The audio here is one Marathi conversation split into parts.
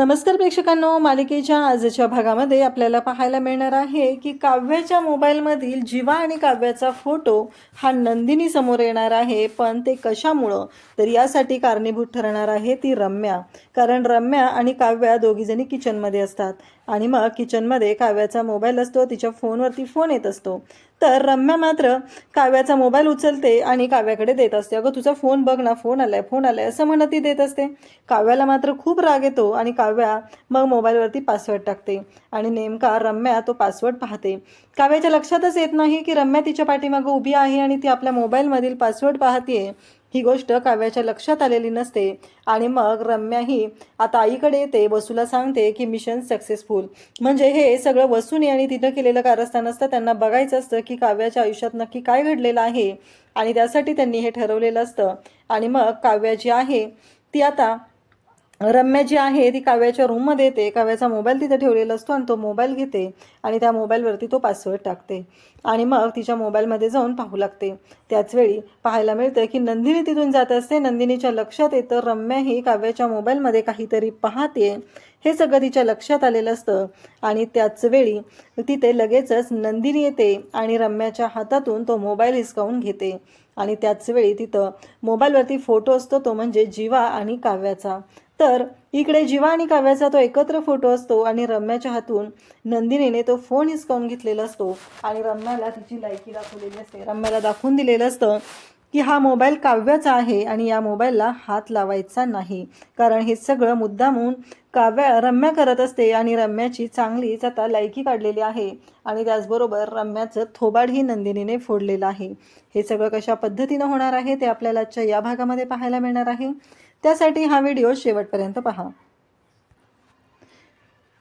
नमस्कार प्रेक्षकांनो मालिकेच्या आजच्या भागामध्ये आपल्याला पाहायला मिळणार आहे की काव्याच्या मोबाईलमधील जीवा आणि काव्याचा फोटो हा नंदिनी समोर येणार आहे पण ते कशामुळं? तर यासाठी कारणीभूत ठरणार आहे ती रम्या. कारण रम्या आणि काव्या दोघीजणी किचनमध्ये असतात. आणि मग किचनमध्ये काव्याचा मोबाईल असतो तिच्या फोनवरती फोन येत असतो. तर रम्या मात्र काव्याचा मोबाईल उचलते आणि काव्याकडे देत असते. अगं तुझा फोन बघ ना फोन आलाय फोन आलाय असं म्हणत ती देत असते. काव्याला मात्र खूप राग येतो आणि काव्या मग मोबाईलवरती पासवर्ड टाकते आणि नेमका रम्या तो पासवर्ड पाहते. काव्याच्या लक्षातच येत नाही की रम्या तिच्या पाठीमागं उभी आहे आणि ती आपल्या मोबाईलमधील पासवर्ड पाहतीये. ही गोष्ट काव्याच्या लक्षात आलेली नसते. आणि मग रम्या ही आता आईकडे येते वसूला सांगते की मिशन सक्सेसफुल म्हणजे हे सगळं वसूने आणि तिनं केलेलं कारस्थान असतं त्यांना बघायचं असतं की काव्याच्या आयुष्यात नक्की काय घडलेलं आहे. आणि त्यासाठी त्यांनी हे ठरवलेलं असतं. आणि मग काव्या जी आहे ती आता रम्या जी आहे ती काव्याच्या रूममध्ये येते. काव्याचा मोबाईल तिथे ठेवलेला असतो आणि तो मोबाईल घेते आणि त्या मोबाईलवरती तो पासवर्ड टाकते. आणि मग तिच्या मोबाईलमध्ये जाऊन पाहू लागते. त्याच वेळी पाहायला मिळतं की नंदिनी तिथून जात असते. नंदिनीच्या लक्षात येतं रम्या ही काव्याच्या मोबाईलमध्ये काहीतरी पाहते. हे सगळं तिच्या लक्षात आलेलं असतं. आणि त्याच वेळी तिथे लगेचच नंदिनी येते आणि रम्याच्या हातातून तो मोबाईल हिसकावून घेते. आणि त्याच वेळी तिथं मोबाईलवरती फोटो असतो तो म्हणजे जीवा आणि काव्याचा. तर इकडे जीवा आणि काव्याचा तो एकत्र फोटो असतो आणि रम्याच्या हातून नंदिनीने तो फोन हिसकावून घेतलेला असतो. आणि रम्याला तिची लायकी दाखवलेली असते. रम्याला दाखवून दिलेलं असतं की हा मोबाईल काव्याचा आहे आणि या मोबाईलला हात लावायचा नाही. कारण हे सगळं मुद्दामून काव्या रम्या करत असते आणि रम्याची चांगलीच आता लायकी काढलेली आहे. आणि त्याचबरोबर रम्याचं थोबाडही नंदिनीने फोडलेलं आहे. हे सगळं कशा पद्धतीनं होणार आहे ते आपल्याला आजच्या या भागामध्ये पाहायला मिळणार आहे. त्यासाठी हा व्हिडिओ शेवटपर्यंत पहा.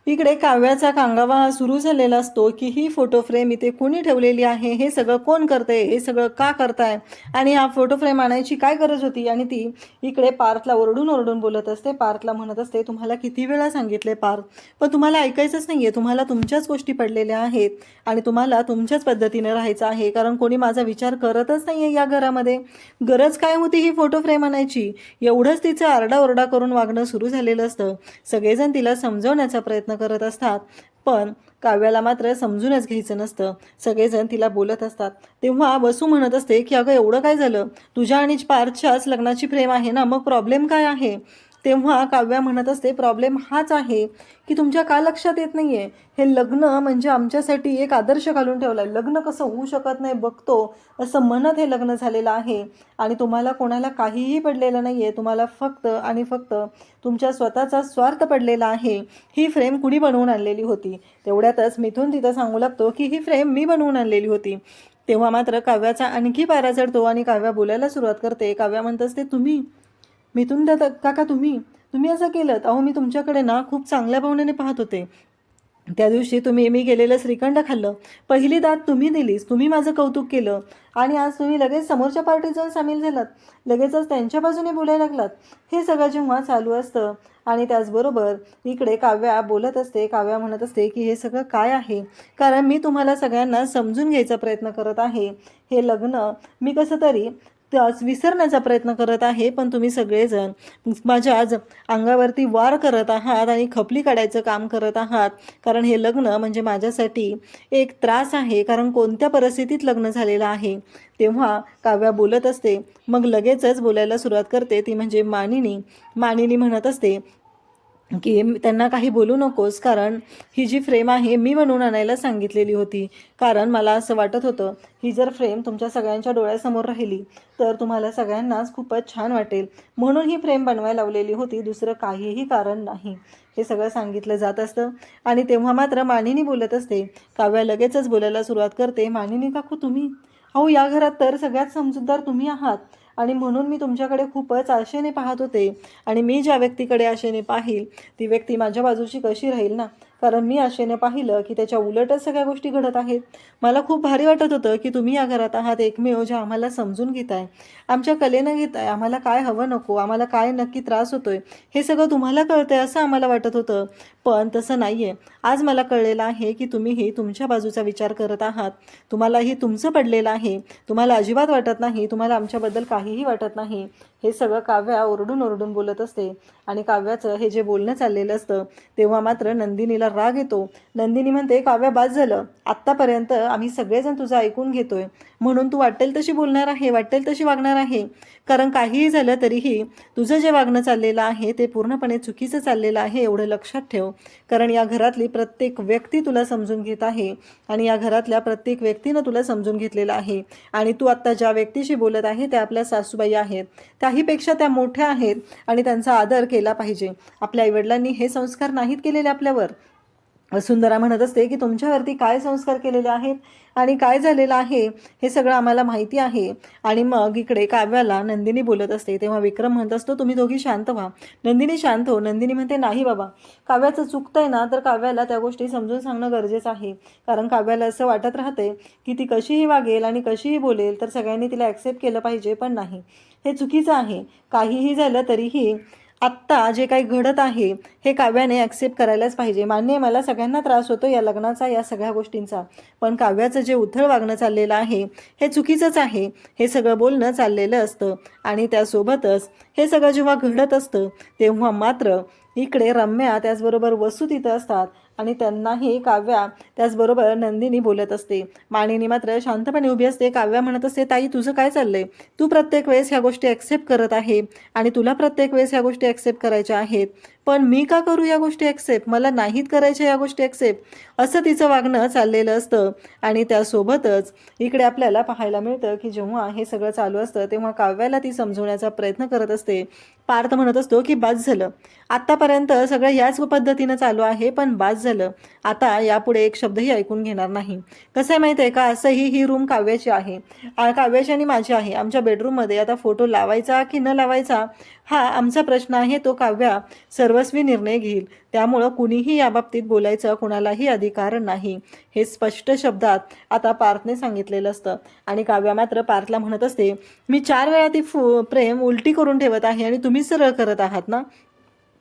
इकडे काव्याचा कांगावा हा सुरू झालेला असतो की ही फोटो फ्रेम इथे कोणी ठेवलेली आहे? हे सगळं कोण करतंय? हे सगळं का करताय? आणि हा फोटो फ्रेम आणायची काय गरज होती? आणि ती इकडे पार्थला ओरडून ओरडून बोलत असते. पार्थला म्हणत असते तुम्हाला किती वेळा सांगितले पार्थ? पण तुम्हाला ऐकायचंच नाही आहे तुम्हाला तुमच्याच गोष्टी पडलेल्या आहेत आणि तुम्हाला तुमच्याच पद्धतीने राहायचं आहे. कारण कोणी माझा विचार करतच नाही आहे या घरामध्ये. गरज काय होती ही फोटो फ्रेम आणायची? एवढंच तिचं आरडाओरडा करून वागणं सुरू झालेलं असतं. सगळेजण तिला समजवण्याचा प्रयत्न करत असतात. पण काव्याला मात्र समजूनच घ्यायचं नसतं. सगळेजण तिला बोलत असतात. तेव्हा वसू म्हणत असते की अगं एवढं काय झालं? तुझ्या आणि पार्थच्याच लग्नाची प्रेम आहे ना? मग प्रॉब्लेम काय आहे? तेव्हा काव्या म्हणत असते प्रॉब्लेम हाच आहे की तुमच्या का लक्षात येत नाही आहे हे लग्न म्हणजे आमच्यासाठी एक आदर्श घालून ठेवला आहे लग्न कसं होऊ शकत नाही बघतो. असं म्हणत हे लग्न झालेलं आहे आणि तुम्हाला कोणाला काहीही पडलेलं नाही आहे तुम्हाला फक्त आणि फक्त तुमच्या स्वतःचा स्वार्थ पडलेला आहे. ही फ्रेम कुणी बनवून आणलेली होती? तेवढ्यातच मिथून तिथं सांगू लागतो की ही फ्रेम मी बनवून आणलेली होती. तेव्हा मात्र काव्याचा आणखी पारा चढतो आणि काव्या बोलायला सुरुवात करते. काव्या म्हणत असते तुम्ही मिथून दादा काका तुम्ही तुम्ही असं केलं अहो मी तुमच्याकडे ना खूप चांगल्या भावनेने पाहत होते. त्या दिवशी तुम्ही मी गेलेलं श्रीखंड खाल्लं. पहिली दात तुम्ही दिलीस तुम्ही माझं कौतुक केलं. आणि आज तुम्ही लगेच समोरच्या पार्टीत जाऊन सामील झालात. लगेचच त्यांच्या बाजूने बोलायला लागलात. हे सगळं जेव्हा चालू असतं आणि त्याचबरोबर इकडे काव्या बोलत असते काव्या म्हणत असते की हे सगळं काय आहे? कारण मी तुम्हाला सगळ्यांना समजून घ्यायचा प्रयत्न करत आहे. हे लग्न मी कसं तरी त्यास विसरण्याचा प्रयत्न करत आहे पण तुम्ही सगळेजण माझ्या आज अंगावरती वार करत आहात आणि खपली काढायचं काम करत आहात. कारण हे लग्न म्हणजे माझ्यासाठी एक त्रास आहे. कारण कोणत्या परिस्थितीत लग्न झालेलं आहे? तेव्हा काव्या बोलत असते. मग लगेचच बोलायला सुरुवात करते. ती म्हणजे मानिनी. मानिनी म्हणत असते की त्यांना काही बोलू नकोस कारण ही जी फ्रेम आहे मी म्हणून आणायला सांगितलेली होती. कारण मला असं वाटत होतं ही जर फ्रेम तुमच्या सगळ्यांच्या डोळ्यासमोर राहिली तर तुम्हाला सगळ्यांनाच खूपच छान वाटेल. म्हणून ही फ्रेम बनवायला लावलेली होती दुसरं काहीही कारण नाही. हे सगळं सांगितलं जात असतं. आणि तेव्हा मात्र मानिनी बोलत असते काव्या लगेचच बोलायला सुरुवात करते मानिनी काकू तुम्ही? अहो या घरात तर सगळ्यात समजूतदार तुम्ही आहात. आणि म्हणून मी तुमच्याकडे खूपच आशेने पाहत होते. आणि मी ज्या व्यक्तीकडे आशेने पाहील ती व्यक्ती माझ्या बाजूची कशी राहील ना? कारण मी आशेने पाहिलं की त्याच्या उलटच सगळ्या गोष्टी घडत आहेत. मला खूप भारी वाटत होतं की तुम्ही या घरात आहात एकमेव जे आम्हाला समजून घेताय. आमच्या कलेनं घेताय आम्हाला काय हवं नको आम्हाला काय नक्की त्रास होतोय हे सगळं तुम्हाला कळतंय असं आम्हाला वाटत होतं. पण तसं नाही आहे आज मला कळलेलं आहे की तुम्हीही तुमच्या बाजूचा विचार करत आहात. तुम्हालाही तुमचं पडलेलं आहे. तुम्हाला अजिबात वाटत नाही. तुम्हाला आमच्याबद्दल काहीही वाटत नाही. हे सगळं काव्या ओरडून ओरडून बोलत असते. आणि काव्याचं हे जे बोलणं चाललेलं असतं तेव्हा मात्र नंदिनीला राग येतो. नंदिनी म्हणते काव्या बाद झालं. आत्तापर्यंत आम्ही सगळेजण तुझं ऐकून घेतोय. म्हणून तू वाटेल तशी बोलणार आहे वाटेल तशी वागणार आहे. कारण काहीही झालं तरीही तुझं जे वागणं चाललेलं आहे ते पूर्णपणे चुकीचं चाललेलं आहे एवढं लक्षात ठेव. कारण या घरातली प्रत्येक व्यक्ती तुला समजून घेत आहे आणि या घरातल्या प्रत्येक व्यक्तीनं तुला समजून घेतलेलं आहे. आणि तू आत्ता ज्या व्यक्तीशी बोलत आहे त्या आपल्या सासूबाई आहेत. त्याहीपेक्षा त्या मोठ्या आहेत आणि त्यांचा आदर केला पाहिजे. आपल्या आईवडिलांनी हे संस्कार नाहीत केलेले आपल्यावर. सुंदरा म्हणत असते की तुमच्यावरती काय संस्कार केलेले आहेत आणि काय झालेलं आहे हे सगळं आम्हाला माहिती आहे. आणि मग इकडे काव्याला नंदिनी बोलत असते. तेव्हा विक्रम म्हणत असतो तुम्ही दोघी शांत व्हा. नंदिनी शांत हो. नंदिनी म्हणते नाही बाबा. काव्याचं चुकतंय ना तर काव्याला त्या गोष्टी समजून सांगणं गरजेचं आहे. कारण काव्याला असं वाटत राहते की ती कशीही वागेल आणि कशीही बोलेल तर सगळ्यांनी तिला ॲक्सेप्ट केलं पाहिजे पण नाही. हे चुकीचं आहे. काहीही झालं तरीही आत्ता जे काही घडत आहे हे काव्याने ॲक्सेप्ट करायलाच पाहिजे. मान्य मला सगळ्यांना त्रास होतो या लग्नाचा या सगळ्या गोष्टींचा. पण काव्याचं जे उथळ वागणं चाललेलं आहे हे चुकीचंच आहे. हे सगळं बोलणं चाललेलं असतं आणि त्यासोबतच हे सगळं जेव्हा घडत असतं तेव्हा मात्र इकडे रम्या त्याचबरोबर वसू तिथं असतात. आणि त्यांनाही काव्या त्याचबरोबर नंदिनी बोलत असते. माणिनी मात्र शांतपणे उभी असते काव्या म्हणत असते ताई तुझं काय चाललंय? तू प्रत्येक वेळेस ह्या गोष्टी ॲक्सेप्ट करत आहे आणि तुला प्रत्येक वेळेस ह्या गोष्टी ॲक्सेप्ट करायच्या आहेत. पण मी का करू या गोष्टी ॲक्सेप्ट मला नाहीत करायच्या या गोष्टी ॲक्सेप्ट असं तिचं वागणं चाललेलं असतं. आणि त्यासोबतच इकडे आपल्याला पाहायला मिळतं की जेव्हा हे सगळं चालू असतं तेव्हा काव्याला ती समजवण्याचा प्रयत्न करत असते. पार्थ म्हणत असतो की बाद झालं. आत्तापर्यंत सगळं याच पद्धतीनं चालू आहे पण बाद झालं. आता यापुढे एक शब्दही ऐकून घेणार नाही. कसं आहे माहिती आहे का? असंही ही रूम काव्याची आहे. काव्याची आणि माझी आहे. आमच्या बेडरूममध्ये आता फोटो लावायचा की न लावायचा? हा आमचा प्रश्न आहे तो काव्या सर्वस्वी निर्णय घेईल. त्यामुळं कुणीही याबाबतीत बोलायचं कोणालाही अधिकार नाही. हे स्पष्ट शब्दात आता पार्थने सांगितलेलं असतं. आणि काव्या मात्र पार्थला म्हणत असते मी चार वेळा ती फु प्रेम उलटी करून ठेवत आहे आणि तुम्ही सरळ करत आहात ना?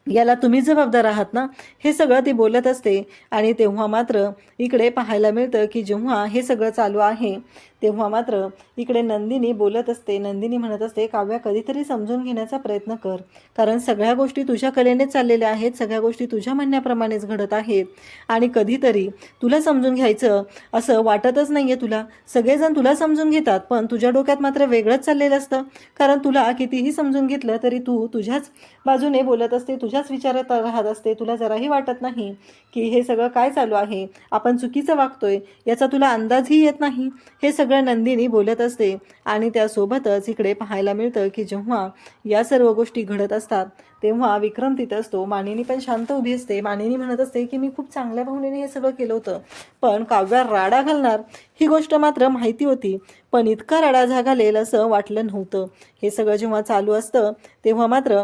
याला तुम्ही जबाबदार आहात ना? हे सगळं ती बोलत असते. आणि तेव्हा मात्र इकडे पाहायला मिळतं की जेव्हा हे सगळं चालू आहे तेव्हा मात्र इकडे नंदिनी बोलत असते नंदिनी म्हणत असते काव्या कधीतरी समजून घेण्याचा प्रयत्न कर. कारण सगळ्या गोष्टी तुझ्या कलेनेच चाललेल्या आहेत सगळ्या गोष्टी तुझ्या म्हणण्याप्रमाणेच घडत आहेत. आणि कधीतरी तुला समजून घ्यायचं असं वाटतच नाही आहे तुला. सगळेजण तुला समजून घेतात पण तुझ्या डोक्यात मात्र वेगळंच चाललेलं असतं. कारण तुला कितीही समजून घेतलं तरी तू तुझ्याच बाजूने बोलत असते तुझ्याच विचारात राहत असते. तुला जराही वाटत नाही की हे सगळं काय चालू आहे आपण चुकीचं वागतोय याचा तुला अंदाजही येत नाही. हे सगळं नंदिनी बोलत असते आणि त्यासोबतच इकडे पाहायला मिळतं की जेव्हा या सर्व गोष्टी घडत असतात तेव्हा विक्रम तिथं असतो. मानिनी पण शांत उभी असते. मानिनी म्हणत असते की मी खूप चांगल्या भावनेने हे सगळं केलं होतं पण काव्या राडा घालणार ही गोष्ट मात्र माहिती होती. पण इतका राडा झाघालेल असं वाटलं नव्हतं. हे सगळं जेव्हा चालू असतं तेव्हा मात्र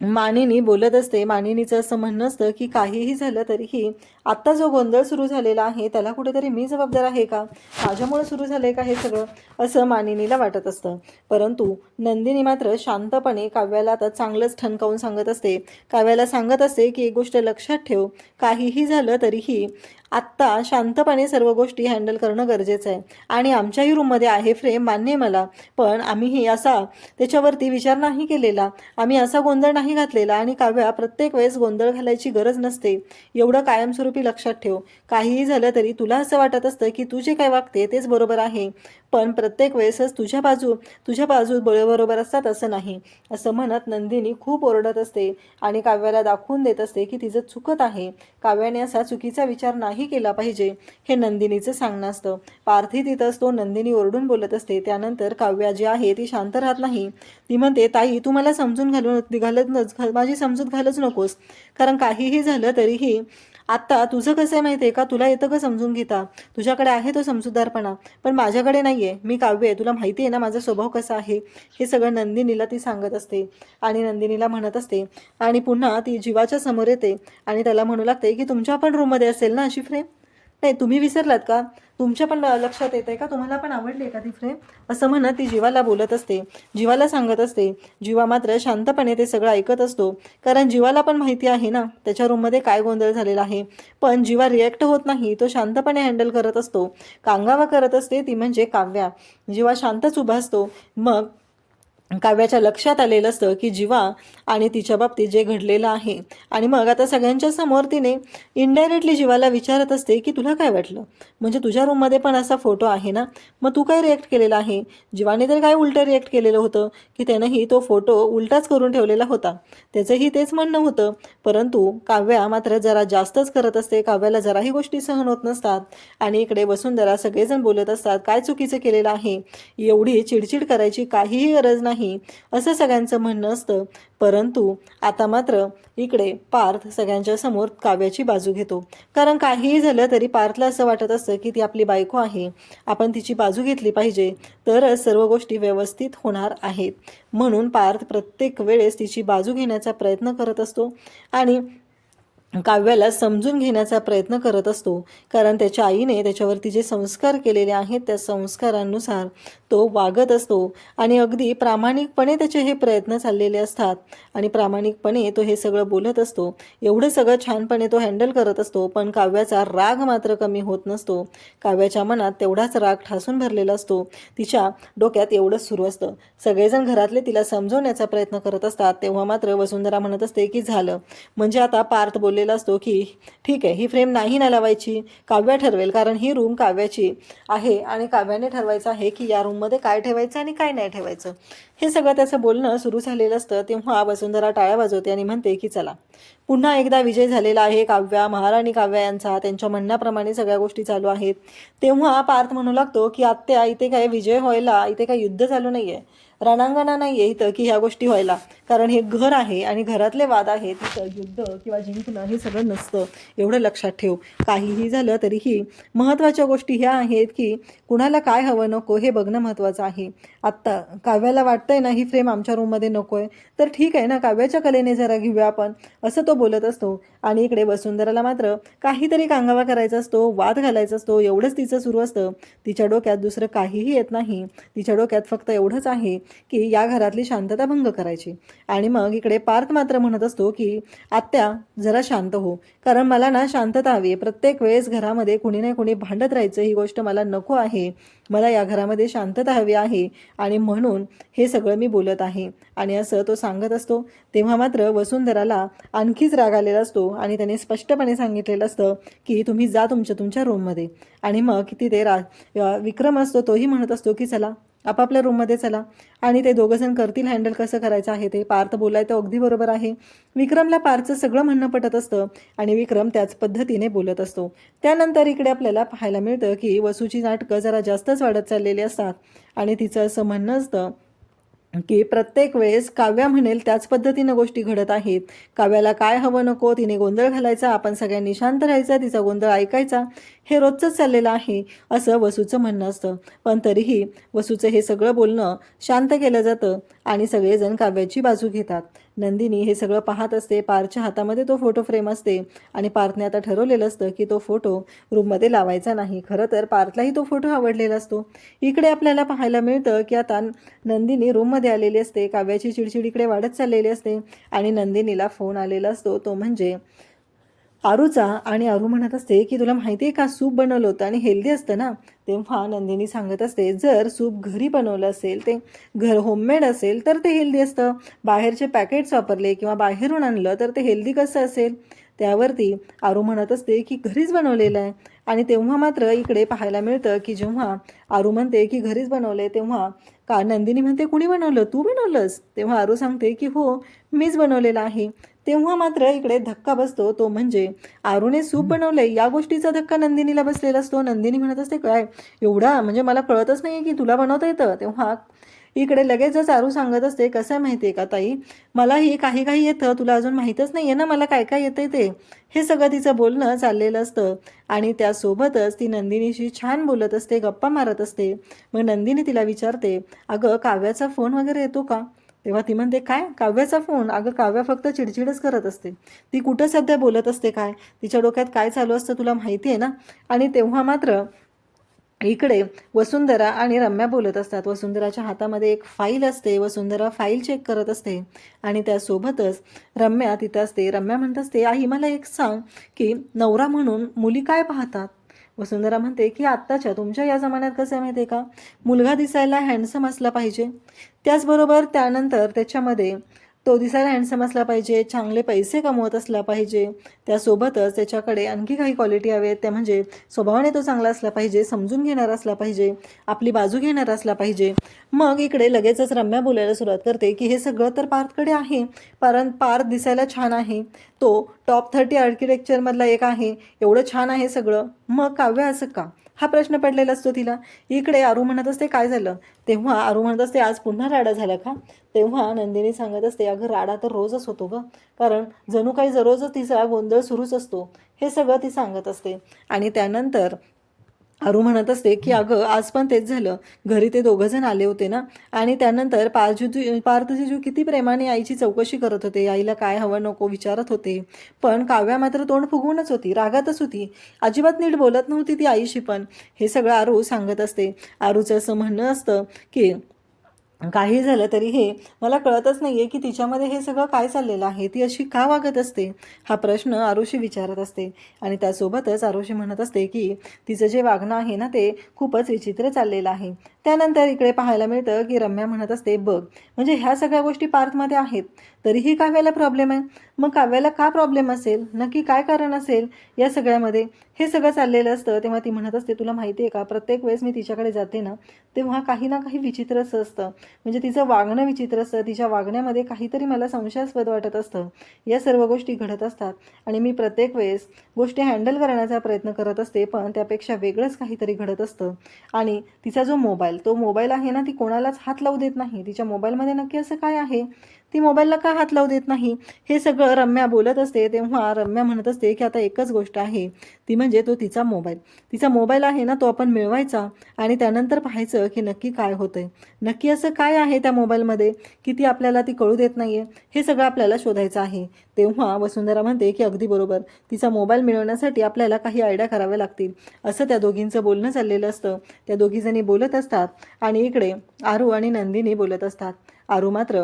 मानिनी बोलत असते मानिनीचं असं म्हणणं असतं की काहीही झालं तरीही आत्ता जो गोंधळ सुरू झालेला आहे त्याला कुठेतरी मी जबाबदार आहे का? माझ्यामुळे सुरू झालंय का हे सगळं? असं मानिनीला वाटत असतं. परंतु नंदिनी मात्र शांतपणे काव्याला आता चांगलंच ठणकावून सांगत असते. काव्याला सांगत असते की एक गोष्ट लक्षात ठेव काहीही झालं तरीही आत्ता शांतपणे सर्व गोष्टी हँडल करणं गरजेचं आहे. आणि आमच्याही रूममध्ये आहे फ्रेम मान्य मला. पण आम्हीही असा त्याच्यावरती विचार नाही केलेला. आम्ही असा गोंधळ नाही घातलेला आणि काव्या प्रत्येक वेळेस गोंधळ घालायची गरज नसते. एवढं कायमस्वरूपी लक्षात ठेव. काहीही झालं तरी तुला असं वाटत असतं की तू जे काय वागते तेच बरोबर आहे. पण प्रत्येक वेळेसच तुझ्या बाजू तुझ्या बाजू बरोबर असतात असं नाही. असं म्हणत नंदिनी खूप ओरडत असते आणि काव्याला दाखवून देत असते की तिचं चुकत आहे. काव्याने असा चुकीचा विचार नाही केला पाहिजे हे नंदिनीचं सांगणं असतं. पार्थी तिथं असतो नंदिनी ओरडून बोलत असते. त्यानंतर काव्या जी आहे ती शांत राहत नाही. ती म्हणते ताई तू मला समजून घालून घालत नच घाल- माझी समजूत घालच नकोस. कारण काहीही झालं तरीही आत्ता तुझं कसं आहे माहिती आहे का? तुला येतं का समजून घेता? तुझ्याकडे आहे तो समजूतदारपणा. पण माझ्याकडे नाही आहे मी काव्य आहे. तुला माहिती आहे ना माझा स्वभाव कसा आहे? हे सगळं नंदिनीला ती सांगत असते. आणि नंदिनीला म्हणत असते आणि पुन्हा ती जीवाच्या समोर येते. आणि त्याला म्हणू लागते की तुमच्या पण रूममध्ये असेल ना अशी फ्रेम नाही तुम्ही विसरलात का? तुमच्या पण लक्षात येते का? तुम्हाला पण आवडली आहे का ती फ्रेम असं म्हणत ती जीवाला बोलत असते. जीवाला सांगत असते. जीवा मात्र शांतपणे ते सगळं ऐकत असतो. कारण जीवाला पण माहिती आहे ना त्याच्या रूममध्ये काय गोंधळ झालेला आहे. पण जीवा रिॲक्ट होत नाही तो शांतपणे हँडल करत असतो. कांगावा करत असते ती म्हणजे काव्या. जीवा शांतच उभा असतो. मग काव्याच्या लक्षात आलेलं असतं की जीवा आणि तिच्या बाबतीत जे घडलेलं आहे. आणि मग आता सगळ्यांच्या समोर तिने इनडायरेक्टली जीवाला विचारत असते की तुला काय वाटलं? म्हणजे तुझ्या रूममध्ये पण असा फोटो आहे ना? मग तू काय रिॲक्ट केलेला आहे? जीवाने तर काय उलटं रिॲक्ट केलेलं होतं? की त्यानंही तो फोटो उलटाच करून ठेवलेला होता. त्याचंही तेच म्हणणं होतं. परंतु काव्या मात्र जरा जास्तच करत असते. काव्याला जराही गोष्टी सहन होत नसतात. आणि इकडे वसुंधरा सगळेजण बोलत असतात काय चुकीचं केलेलं आहे? एवढी चिडचिड करायची काहीही गरज नाही. असं सगळ्यांचं म्हणणं असतं. परंतु आता मात्र इकडे पार्थ सगळ्यांच्या समोर काव्याची बाजू घेतो. कारण काहीही झालं तरी पार्थला असं वाटत असतं की ती आपली बायको आहे. आपण तिची बाजू घेतली पाहिजे. तरच सर्व गोष्टी व्यवस्थित होणार आहेत. म्हणून पार्थ प्रत्येक वेळेस तिची बाजू घेण्याचा प्रयत्न करत असतो. आणि काव्याला समजून घेण्याचा प्रयत्न करत असतो. कारण त्याच्या आईने त्याच्यावरती जे संस्कार केलेले आहेत त्या संस्कारांनुसार तो वागत असतो आणि अगदी प्रामाणिकपणे त्याचे हे प्रयत्न चाललेले असतात. आणि प्रामाणिकपणे तो हे सगळं बोलत असतो. एवढं सगळं छानपणे तो हँडल करत असतो पण काव्याचा राग मात्र कमी होत नसतो. काव्याच्या मनात तेवढाच राग ठासून भरलेला असतो. तिच्या डोक्यात एवढंच सुरू असतं. सगळेजण घरातले तिला समजवण्याचा प्रयत्न करत असतात. तेव्हा मात्र वसुंधरा म्हणत असते की झालं. म्हणजे आता पार्थ बोललेला असतो की ठीक आहे ही फ्रेम नाही ना लावायची? काव्या ठरवेल कारण ही रूम काव्याची आहे आणि काव्याने ठरवायचं आहे की या रूम रूममध्ये काय ठेवायचं आणि काय नाही ठेवायचं. हे सगळं त्याचं बोलणं सुरू झालेलं असतं तेव्हा वसुंधरा टाळ्या वाजवते आणि म्हणते की चला. पुन्हा एकदा विजय झालेला आहे काव्या महाराणी काव्या यांचा. त्यांच्या म्हणण्याप्रमाणे सगळ्या गोष्टी चालू आहेत. तेव्हा पार्थ म्हणू लागतो की आत्या इथे काय विजय व्हायला इथे काय युद्ध चालू नाही आहे रणांगणा नाही की ह्या गोष्टी व्हायला. कारण हे घर आहे आणि घरातले वाद आहेत तिथं युद्ध किंवा जिंकणं हे सगळं नसतं. एवढं लक्षात ठेव. काहीही झालं तरीही महत्त्वाच्या गोष्टी ह्या आहेत की कुणाला काय हवं नको हे बघणं महत्त्वाचं आहे. आत्ता काव्याला वाटतंय ना ही फ्रेम आमच्या रूममध्ये नको आहे तर ठीक आहे ना काव्याच्या कलेने जरा घेऊया आपण. असं तो बोलत असतो. आणि इकडे वसुंधराला मात्र काहीतरी कांगावा करायचा असतो वाद घालायचा असतो. एवढंच तिचं सुरू असतं. तिच्या डोक्यात दुसरं काहीही येत नाही. तिच्या डोक्यात फक्त एवढंच आहे. की या घरातली शांतता भंग करायची. आणि मग इकडे पार्थ मात्र म्हणत असतो की आत्या जरा शांत हो. कारण मला ना शांतता हवी आहे. प्रत्येक वेळेस घरामध्ये कुणी ना कुणी भांडत राहायचं ही गोष्ट मला नको आहे. मला या घरामध्ये शांतता हवी आहे. आणि म्हणून हे सगळं मी बोलत आहे. आणि असं तो सांगत असतो. तेव्हा मात्र वसुंधराला आणखीच राग आलेला असतो. आणि त्याने स्पष्टपणे सांगितलेलं असतं की तुम्ही जा तुमच्या तुमच्या रूममध्ये आणि मग किती ते रा विक्रम असतो तोही म्हणत असतो की चला आपापल्या रूममध्ये चला. आणि ते दोघंजण करतील हँडल कसं करायचं आहे ते. पार्थ बोलाय तर अगदी बरोबर आहे. विक्रमला पार्थचं सगळं म्हणणं पटत असतं आणि विक्रम त्याच पद्धतीने बोलत असतो. त्यानंतर इकडे आपल्याला पाहायला मिळतं की वसूची नाटकं जरा जास्तच वाढत चाललेली असतात. आणि तिचं असं म्हणणं असतं की प्रत्येक वेळेस काव्या म्हणेल त्याच पद्धतीनं गोष्टी घडत आहेत. काव्याला काय हवं नको तिने गोंधळ घालायचा आपण सगळ्यांनी शांत राहायचा तिचा गोंधळ ऐकायचा. हे रोजचंच चाललेलं आहे असं वसूचं म्हणणं असतं. पण तरीही वसूचं हे सगळं बोलणं शांत केलं जातं. आणि सगळेजण काव्याची बाजू घेतात. नंदिनी हे सगळं पाहत असते. पारच्या हातामध्ये तो फोटो फ्रेम असते. आणि पार्थने आता ठरवलेलं असतं की तो फोटो रूममध्ये लावायचा नाही. खरं तर पार्थलाही तो फोटो आवडलेला असतो. इकडे आपल्याला पाहायला मिळतं की आता नंदिनी रूममध्ये आलेली असते. काव्याची चिडचिड इकडे वाढत चाललेली असते. आणि नंदिनीला फोन आलेला असतो. तो म्हणजे आरूचा आणि आरू म्हणत असते की तुला माहिती आहे का? सूप बनवलं होतं आणि हेल्दी असतं ना? तेव्हा नंदिनी सांगत असते जर सूप घरी बनवलं असेल ते घर होममेड असेल तर ते हेल्दी असतं. बाहेरचे पॅकेट्स वापरले किंवा बाहेरून आणलं तर ते हेल्दी कसं असेल? त्यावरती आरू म्हणत असते की घरीच बनवलेलं आहे. आणि तेव्हा मात्र इकडे पाहायला मिळतं की जेव्हा आरू म्हणते की घरीच बनवले तेव्हा का नंदिनी म्हणते कुणी बनवलं? तू बनवलंस? तेव्हा आरू सांगते की हो मीच बनवलेलं आहे. तेव्हा मात्र इकडे धक्का बसतो तो म्हणजे आरूने सूप बनवलंय. या गोष्टीचा धक्का नंदिनीला बसलेला असतो. नंदिनी म्हणत असते काय एवढा? म्हणजे मला कळतच नाही की तुला बनवता येतं. तेव्हा इकडे लगेचच आरू सांगत असते कसं आहे माहिती आहे का ताई? मलाही काही काही येतं. तुला अजून माहीतच नाही आहे ना मला काय काय येतं ते. हे सगळं तिचं बोलणं चाललेलं असतं. आणि त्यासोबतच ती नंदिनीशी छान बोलत असते गप्पा मारत असते. मग नंदिनी तिला विचारते अगं काव्याचा फोन वगैरे येतो का? तेव्हा ती म्हणते काय? काव्याचा फोन अगं काव्या फक्त चिडचिडच करत असते. ती कुठं सध्या बोलत असते काय? तिच्या डोक्यात काय चालू असतं तुला माहिती आहे ना? आणि तेव्हा मात्र इकडे वसुंधरा आणि रम्या बोलत असतात. वसुंधराच्या हातामध्ये एक फाईल असते. वसुंधरा फाईल चेक करत असते. आणि त्यासोबतच रम्या तिथं असते. रम्या म्हणत असते आई मला एक सांग की नवरा म्हणून मुली काय पाहतात? वसुंधरा म्हणते की आत्ताच्या तुमच्या या जमान्यात कसं आहे माहिती आहे का? मुलगा दिसायला हँडसम असला पाहिजे. त्याचबरोबर त्यानंतर त्याच्यामध्ये तो दिसायला हँडसम असला पाहिजे चांगले पैसे कमवत असला पाहिजे त्यासोबतच त्याच्याकडे आणखी काही क्वालिटी हवेत त्या म्हणजे स्वभावाने तो चांगला असला पाहिजे समजून घेणारा असला पाहिजे आपली बाजू घेणारा असला पाहिजे. मग इकडे लगेचच रम्या बोलायला सुरुवात करते की हे सगळं तर पार्थकडे आहे कारण पार्थ दिसायला छान आहे. तो टॉप थर्टी आर्किटेक्चरमधला एक आहे एवढं छान आहे सगळं. मग काव्य असं का? हा प्रश्न पडलेला असतो तिला. इकडे आरू म्हणत असते काय झालं? तेव्हा आरू म्हणत असते आज पुन्हा राडा झाला का? तेव्हा नंदिनी सांगत असते अगं राडा तर रोजच होतो गं. कारण जणू काही दररोजच तिचा गोंधळ सुरूच असतो. हे सगळं ती सांगत असते. आणि त्यानंतर अरू म्हणत असते की अगं आज पण तेच झालं. घरी ते दोघं जण आले होते ना. आणि त्यानंतर पार्थजी पार्थजीजू किती प्रेमाने आईची चौकशी करत होते. आईला काय हवं नको विचारत होते. पण काव्या मात्र तोंड फुगवूनच होती रागातच होती. अजिबात नीट बोलत नव्हती ती आईशी पण. हे सगळं आरू सांगत असते. आरूचं असं म्हणणं असतं की काही झालं तरी हे मला कळतच नाही आहे की तिच्यामध्ये हे सगळं काय चाललेलं आहे ती अशी का वागत असते? हा प्रश्न आरुषी विचारत असते आणि त्यासोबतच आरुषी म्हणत असते की तिचं जे वागणं आहे ना ते खूपच विचित्र चाललेलं आहे. त्यानंतर इकडे पाहायला मिळतं की रम्या म्हणत असते बघ म्हणजे ह्या सगळ्या गोष्टी पार्थमध्ये आहेत. तरीही काव्याला प्रॉब्लेम आहे. मग काव्याला का प्रॉब्लेम असेल? नक्की काय कारण असेल? या सगळ्यामध्ये हे सगळं चाललेलं असतं. तेव्हा ती म्हणत असते तुला माहिती आहे का? प्रत्येक वेळेस मी तिच्याकडे जाते ना तेव्हा काही ना काही विचित्रच असतं. म्हणजे तिचं वागणं विचित्र असतं. तिच्या वागण्यामध्ये काहीतरी मला संशयास्पद वाटत असतं. या सर्व गोष्टी घडत असतात. आणि मी प्रत्येक वेळेस गोष्टी हँडल करण्याचा प्रयत्न करत असते पण त्यापेक्षा वेगळंच काहीतरी घडत असतं. आणि तिचा जो मोबाईल तो मोबाईल आहे ना ती कोणालाच हात लावू देत नाही. तिच्या मोबाईलमध्ये नक्की असं काय आहे? ती मोबाईलला का हात लावू देत नाही? हे सगळं रम्या बोलत असते तेव्हा रम्या म्हणत असते की आता एकच गोष्ट आहे. ती म्हणजे तो तिचा मोबाईल. तिचा मोबाईल आहे ना तो आपण मिळवायचा आणि त्यानंतर पाहायचं की नक्की काय होतंय. नक्की असं काय आहे त्या मोबाईलमध्ये की ती आपल्याला ती कळू देत नाही आहे हे सगळं आपल्याला शोधायचं आहे. तेव्हा वसुंधरा म्हणते की अगदी बरोबर. तिचा मोबाईल मिळवण्यासाठी आपल्याला काही आयडिया कराव्या लागतील. असं त्या दोघींचं बोलणं चाललेलं असतं. त्या दोघीजणी बोलत असतात आणि इकडे आरू आणि नंदिनी बोलत असतात. आरू मात्र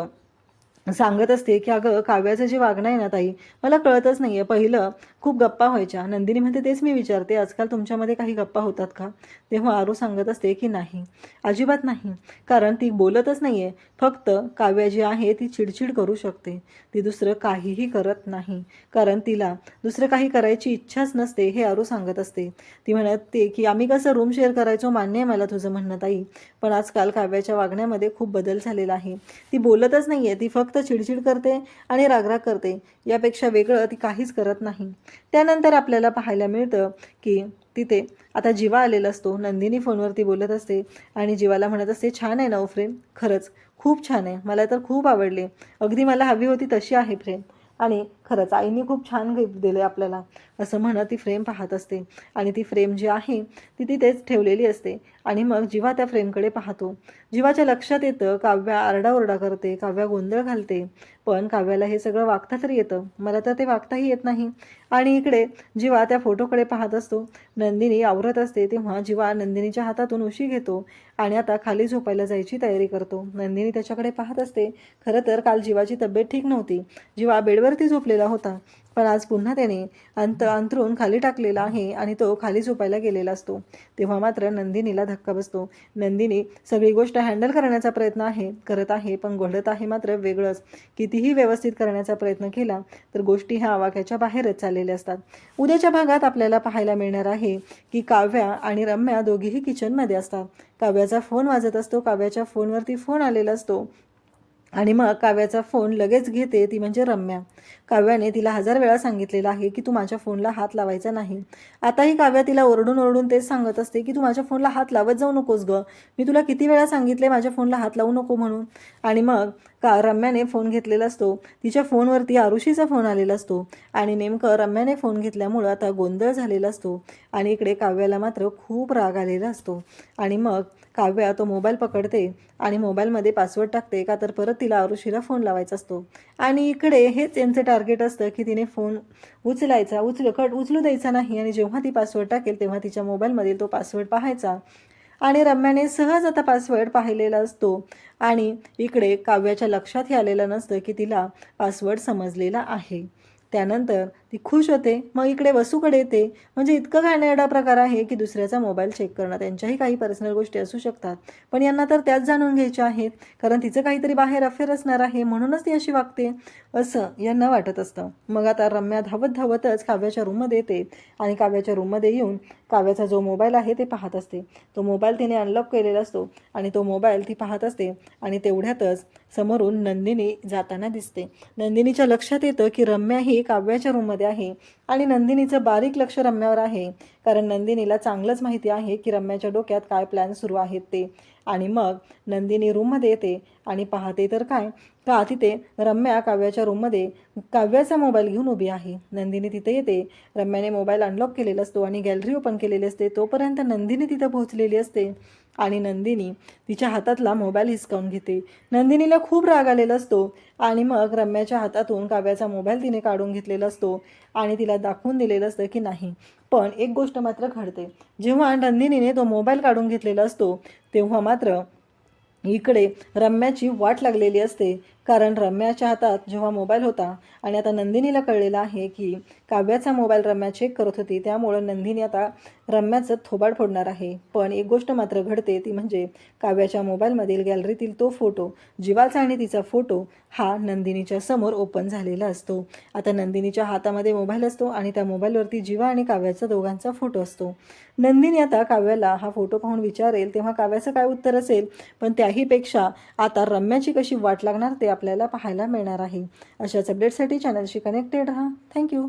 सांगत असते की अगं काव्याचं जे वागणं आहे ना ताई मला कळतच नाही आहे पहिलं खूप गप्पा व्हायच्या. नंदिनी म्हणते तेच मी विचारते आजकाल तुमच्यामध्ये काही गप्पा होतात का? तेव्हा आरू सांगत असते की नाही अजिबात नाही. कारण ती बोलतच नाही आहे फक्त काव्या जी आहे ती चिडचिड करू शकते. ती दुसरं काहीही करत नाही. कारण तिला दुसरं काही करायची इच्छाच नसते हे आरू सांगत असते. ती म्हणत की आम्ही कसं रूम शेअर करायचो मान्य आहे मला तुझं म्हणणं ताई. पण आजकाल काव्याच्या वागण्यामध्ये खूप बदल झालेला आहे. ती बोलतच नाही आहे ती फक्त चिडचिड करते आणि रागराग करते. यापेक्षा वेगळं ती काहीच करत नाही. त्यानंतर आपल्याला पाहायला मिळतं की तिथे आता जीवा आलेला असतो. नंदिनी फोनवरती बोलत असते आणि जीवाला म्हणत असते छान आहे ना हो ओ फ्रेम खरंच खूप छान आहे. मला तर खूप आवडले. अगदी मला हवी होती तशी आहे फ्रेम आणि खरंच आईने खूप छान गिफ्ट दिले आपल्याला. असं म्हणत ती फ्रेम पाहत असते. आणि ती फ्रेम जी आहे ती तिथेच ठेवलेली असते. आणि मग जीवा त्या फ्रेमकडे पाहतो. जीवाच्या लक्षात येतं काव्या आरडाओरडा करते काव्या गोंधळ घालते. पण काव्याला हे सगळं वागता तर येतं. मला तर ते वागताही येत नाही. आणि इकडे जीवा त्या फोटोकडे पाहत असतो. नंदिनी आवरत असते तेव्हा जीवा नंदिनीच्या हातातून उशी घेतो आणि आता खाली झोपायला जायची तयारी करतो. नंदिनी त्याच्याकडे पाहत असते. खरं तर काल जीवाची तब्येत ठीक नव्हती. जीवा बेडवरती झोपलेला होता. पण आज पुन्हा त्याने अंत अंतरून खाली टाकलेला आहे आणि तो खाली झोपायला गेलेला असतो. तेव्हा मात्र नंदिनीला धक्का बसतो. नंदिनी सगळी गोष्ट हँडल करण्याचा प्रयत्न आहे. करत आहे पण घडत आहे मात्र वेगळंच. कितीही व्यवस्थित करण्याचा प्रयत्न केला तर गोष्टी ह्या आवाक्याच्या बाहेरच चाललेल्या असतात. उद्याच्या भागात आपल्याला पाहायला मिळणार आहे की काव्या आणि रम्या दोघीही किचनमध्ये असतात. काव्याचा फोन वाजत असतो काव्याच्या फोनवरती फोन आलेला असतो. आणि मग काव्याचा फोन लगेच घेते ती म्हणजे रम्या. काव्याने तिला हजार वेळा सांगितलेलं आहे की तू माझ्या फोनला हात लावायचा नाही. आताही काव्या तिला ओरडून ओरडून तेच सांगत असते की तू माझ्या फोनला हात लावत जाऊ नकोस गं. मी तुला किती वेळा सांगितले माझ्या फोनला हात लावू नको म्हणून. आणि मग का रम्याने फोन घेतलेला असतो. तिच्या फोनवरती आरुषीचा फोन आलेला असतो. आणि नेमकं रम्याने फोन घेतल्यामुळं आता गोंधळ झालेला असतो. आणि इकडे काव्याला मात्र खूप राग आलेला असतो. आणि मग काव्या तो मोबाईल पकडते आणि मोबाईलमध्ये पासवर्ड टाकते का तर परत तिला आरुषीला फोन लावायचा असतो. आणि इकडे हेच यांचं टार्गेट असतं की तिने फोन उचलायचा उचल कट उचलू द्यायचा नाही आणि जेव्हा ती पासवर्ड टाकेल तेव्हा तिच्या मोबाईलमधील तो पासवर्ड पाहायचा. आणि रम्याने सहज आता पासवर्ड पाहिलेला असतो. आणि इकडे काव्याच्या लक्षातही आलेलं नसतं की तिला पासवर्ड समजलेला आहे. त्यानंतर ती खुश होते मग इकडे वसूकडे येते. म्हणजे इतकं घाणेरडा प्रकार आहे की दुसऱ्याचा मोबाईल चेक करणं. त्यांच्याही काही पर्सनल गोष्टी असू शकतात. पण यांना तर त्याच जाणून घ्यायच्या आहेत. कारण तिचं काहीतरी बाहेर अफेअर असणार आहे म्हणूनच ती अशी वागते. असं यांना वाटत असतं. मग आता रम्या धावत धावतच काव्याच्या रूममध्ये येते. आणि काव्याच्या रूममध्ये येऊन काव्याचा जो मोबाईल आहे ते पाहत असते. तो मोबाईल तिने अनलॉक केलेला असतो. आणि तो मोबाईल ती पाहत असते. आणि तेवढ्यातच समोरून नंदिनी जाताना दिसते. नंदिनीच्या लक्षात येतं की रम्या ही काव्याच्या रूममध्ये आहे. आणि नंदिनीचं बारीक लक्ष रम्यावर आहे. कारण नंदिनीला चांगलंच माहिती आहे की रम्याच्या डोक्यात काय प्लॅन सुरू आहेत ते. आणि मग नंदिनी रूममध्ये येते आणि पाहते तर काय का तिथे रम्या काव्याच्या रूममध्ये काव्याचा मोबाईल घेऊन उभी आहे. नंदिनी तिथे येते. रम्याने मोबाईल अनलॉक केलेला असतो आणि गॅलरी ओपन केलेली असते. तोपर्यंत नंदिनी तिथं पोहोचलेली असते आणि नंदिनी तिच्या हातातला मोबाईल हिसकावून घेते. नंदिनीला खूप राग आलेला असतो आणि मग रम्याच्या हातातून काव्याचा मोबाईल तिने काढून घेतलेला असतो आणि तिला दाखवून दिलेलं असतं की नाही पण एक गोष्ट मात्र घडते. जेव्हा नंदिनीने तो मोबाईल काढून घेतलेला असतो तेव्हा मात्र इकडे रम्याची वाट लागलेली असते. कारण रम्याच्या हातात जेव्हा मोबाईल होता आणि आता नंदिनीला कळलेलं आहे की काव्याचा मोबाईल रम्या चेक करत होती त्यामुळं नंदिनी आता रम्याचं थोबाड फोडणार आहे. पण एक गोष्ट मात्र घडते ती म्हणजे काव्याच्या मोबाईलमधील गॅलरीतील तो फोटो जीवाचा आणि तिचा फोटो हा नंदिनीच्या समोर ओपन झालेला असतो. आता नंदिनीच्या हातामध्ये मोबाईल असतो आणि त्या मोबाईलवरती जीवा आणि काव्याचा दोघांचा फोटो असतो. नंदिनी आता काव्याला हा फोटो पाहून विचारेल तेव्हा काव्याचं काय उत्तर असेल? पण त्याहीपेक्षा आता रम्याची कशी वाट लागणार ते आपल्याला पाहायला मिळणार आहे. अशाच अपडेटसाठी चॅनलशी कनेक्टेड राहा. थँक्यू